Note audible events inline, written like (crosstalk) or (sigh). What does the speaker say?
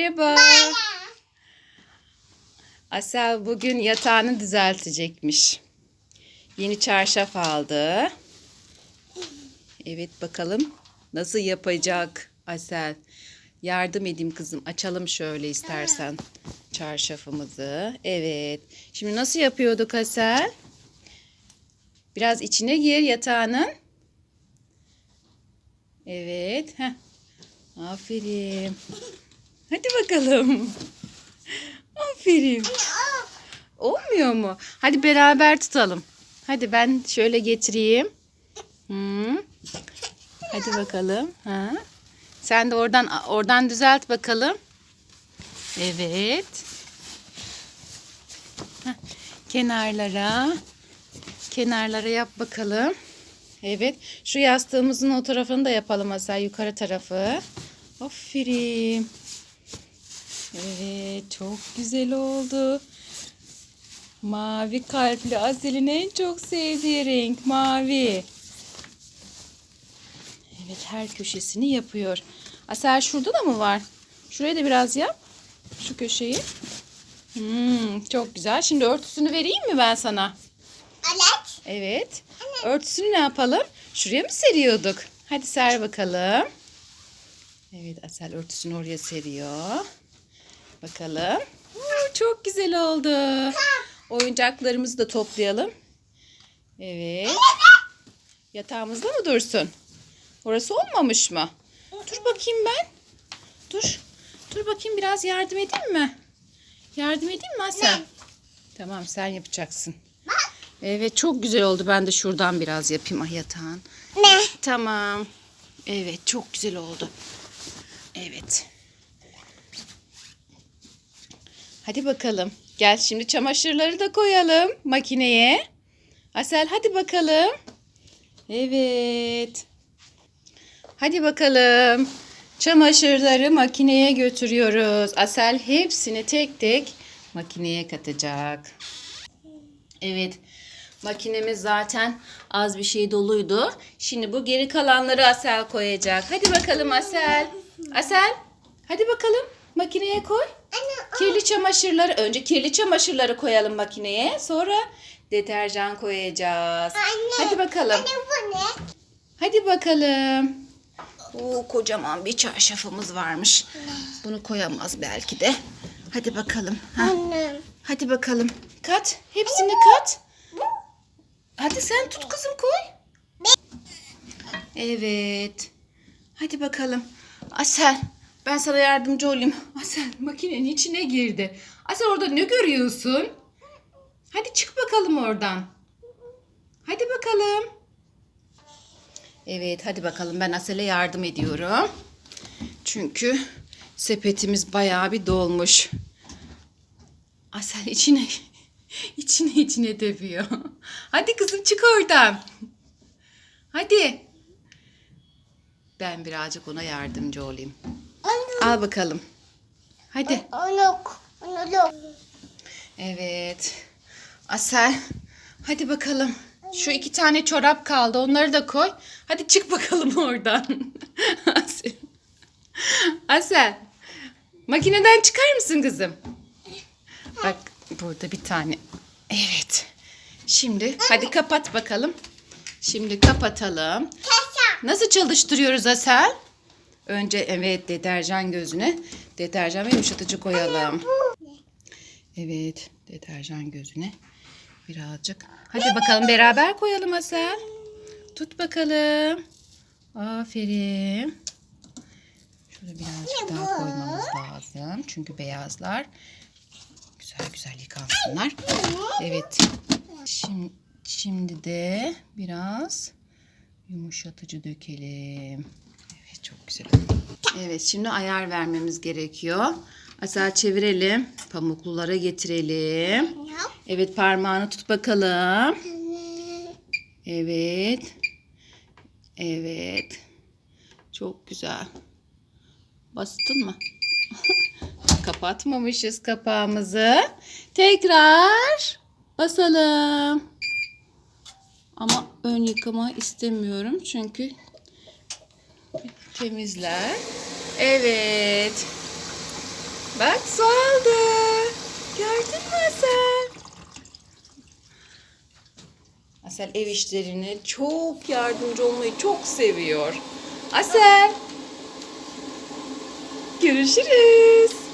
Merhaba. Asel bugün yatağını düzeltecekmiş. Yeni çarşaf aldı. Evet bakalım nasıl yapacak Asel. Yardım edeyim kızım. Açalım şöyle istersen çarşafımızı. Evet. Şimdi nasıl yapıyorduk Asel? Biraz içine gir yatağının. Evet. Heh. Aferin. Hadi bakalım. Aferin. Olmuyor mu? Hadi beraber tutalım. Hadi ben şöyle getireyim. Hı. Hadi bakalım. Ha. Sen de oradan oradan düzelt bakalım. Evet. Kenarlara. Kenarlara yap bakalım. Evet. Şu yastığımızın o tarafını da yapalım Asel. Yukarı tarafı. Aferin. Evet çok güzel oldu. Mavi kalpli Asel'in en çok sevdiği renk mavi. Evet her köşesini yapıyor. Asel şurada da mı var? Şuraya da biraz yap. Şu köşeyi. Hmm, çok güzel. Şimdi örtüsünü vereyim mi ben sana? Evet. Evet. Örtüsünü ne yapalım? Şuraya mı seriyorduk? Hadi ser bakalım. Evet Asel örtüsünü oraya seriyor. Bakalım. Oo, çok güzel oldu. Oyuncaklarımızı da toplayalım. Evet. Yatağımızda mı dursun? Orası olmamış mı? Dur bakayım ben. Dur. Dur bakayım biraz yardım edeyim mi? Yardım edeyim mi Asel? Tamam sen yapacaksın. Evet çok güzel oldu. Ben de şuradan biraz yapayım ay yatağın. Ne? Tamam. Evet çok güzel oldu. Evet. Hadi bakalım. Gel şimdi çamaşırları da koyalım makineye. Asel hadi bakalım. Evet. Hadi bakalım. Çamaşırları makineye götürüyoruz. Asel hepsini tek tek makineye katacak. Evet. Makinemiz zaten az bir şey doluydu. Şimdi bu geri kalanları Asel koyacak. Hadi bakalım Asel. Asel. Hadi bakalım. Makineye koy. Kirli çamaşırları önce kirli çamaşırları koyalım makineye. Sonra deterjan koyacağız. Anne. Hadi bakalım. anne bu ne? Hadi bakalım. Oo, kocaman bir çarşafımız varmış. Bunu koyamaz belki de. Hadi bakalım. Ha. Anne. Hadi bakalım. Kat. Hepsini kat. Hadi sen tut kızım koy. Evet. Hadi bakalım. Asel ben sana yardımcı olayım. (laughs) Asel makinenin içine girdi. Asel orada ne görüyorsun? Hadi çık bakalım oradan. Hadi bakalım. Evet hadi bakalım ben Asel'e yardım ediyorum. Çünkü sepetimiz bayağı bir dolmuş. Asel içine (laughs) içine içine dövüyor. (laughs) Hadi kızım çık oradan. Hadi. Ben birazcık ona yardımcı olayım. Al bakalım. Hadi. Anne. Anne. Evet. Asel. Hadi bakalım. Şu iki tane çorap kaldı. Onları da koy. Hadi çık bakalım (laughs) oradan. Asel. Asel. Makineden çıkar mısın kızım? Bak burada bir tane. Evet. Şimdi hadi kapat bakalım. Şimdi kapatalım. Nasıl çalıştırıyoruz Asel? Önce evet deterjan gözüne deterjan ve yumuşatıcı koyalım. Evet deterjan gözüne birazcık. Hadi bakalım beraber koyalım Asel. Tut bakalım. Aferin. Şöyle birazcık daha koymamız lazım. Çünkü beyazlar güzel güzel yıkansınlar. Evet. Şimdi, şimdi de biraz yumuşatıcı dökelim. Evet çok güzel oldu. Evet şimdi ayar vermemiz gerekiyor. Asel çevirelim. Pamuklulara getirelim. Evet parmağını tut bakalım. Evet. Evet. Çok güzel. Bastın mı? (laughs) Kapatmamışız kapağımızı. Tekrar basalım. Ama ön yıkama istemiyorum çünkü temizler. Evet. Bak su aldı. Gördün mü Asel? Asel ev işlerine çok yardımcı olmayı çok seviyor. Asel. Görüşürüz.